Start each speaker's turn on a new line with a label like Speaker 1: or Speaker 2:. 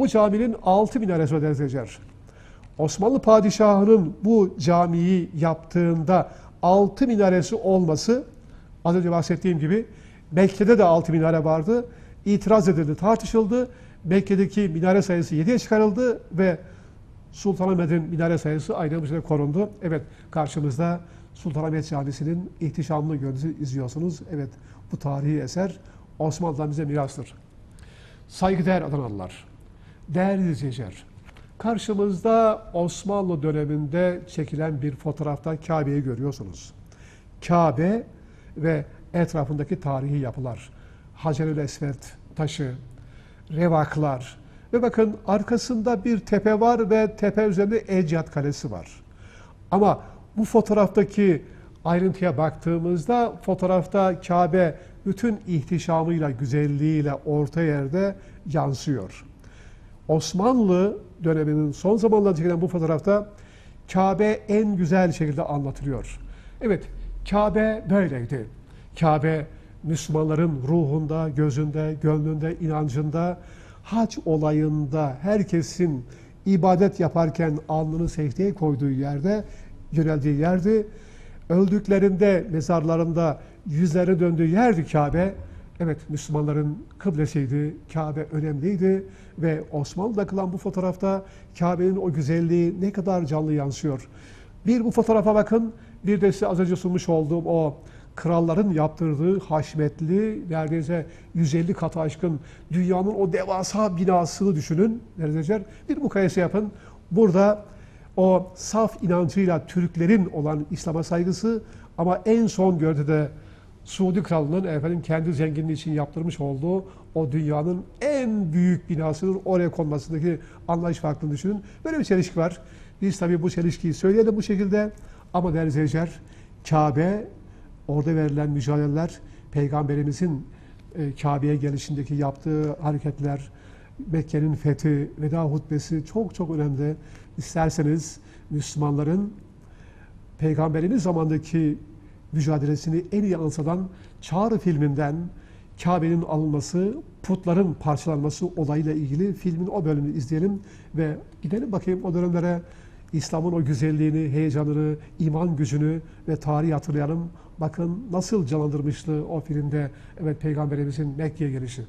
Speaker 1: Bu caminin altı minaresi var değerli izleyiciler. Osmanlı padişahının bu camiyi yaptığında altı minaresi olması az önce bahsettiğim gibi Mekke'de de altı minare vardı. İtiraz edildi, tartışıldı. Mekke'deki minare sayısı 7'ye çıkarıldı ve Sultanahmet'in minare sayısı aynı bu şekilde korundu. Evet karşımızda Sultanahmet Camisi'nin ihtişamlı görüntüsü izliyorsunuz. Evet bu tarihi eser Osmanlı'dan bize mirastır. Saygıdeğer Adanalılar, değerli izleyiciler, karşımızda Osmanlı döneminde çekilen bir fotoğrafta Kabe'yi görüyorsunuz. Kabe ve etrafındaki tarihi yapılar, Hacerül Esved taşı, revaklar ve bakın arkasında bir tepe var ve tepe üzerinde Eciyat Kalesi var. Ama bu fotoğraftaki ayrıntıya baktığımızda fotoğrafta Kabe bütün ihtişamıyla, güzelliğiyle orta yerde yansıyor. Osmanlı döneminin son zamanlarda çekilen bu fotoğrafta Kabe en güzel şekilde anlatılıyor. Evet, Kabe böyleydi. Kabe Müslümanların ruhunda, gözünde, gönlünde, inancında, hac olayında herkesin ibadet yaparken alnını secdeye koyduğu yerde, yöneldiği yerdi. Öldüklerinde, mezarlarında yüzleri döndüğü yerdi Kabe. Evet, Müslümanların kıblesiydi, Kabe önemliydi ve Osmanlı'da kılan bu fotoğrafta Kabe'nin o güzelliği ne kadar canlı yansıyor. Bir bu fotoğrafa bakın, bir de size az önce sunmuş olduğum o kralların yaptırdığı haşmetli, neredeyse 150 kat aşkın dünyanın o devasa binasını düşünün. Neredeyse bir mukayese yapın. Burada o saf inancıyla Türklerin olan İslam'a saygısı ama en son görüntüde Suudi Kralı'nın efendim kendi zenginliği için yaptırmış olduğu o dünyanın en büyük binasının oraya konmasındaki anlayış farklılığını düşünün. Böyle bir çelişki var. Biz tabii bu çelişkiyi söyleyelim bu şekilde. Ama değerli izleyiciler, Kabe, orada verilen mücadeleler, Peygamberimizin e, Kabe'ye gelişindeki yaptığı hareketler, Mekke'nin fethi, veda hutbesi çok çok önemli. İsterseniz Müslümanların Peygamberimiz zamandaki mücadelesini en iyi anlatan Çağrı filminden Kabe'nin alınması, putların parçalanması olayıyla ilgili filmin o bölümünü izleyelim ve gidelim bakayım o dönemlere İslam'ın o güzelliğini, heyecanını, iman gücünü ve tarihi hatırlayalım. Bakın nasıl canlandırmıştı o filmde evet Peygamberimizin Mekke'ye gelişi.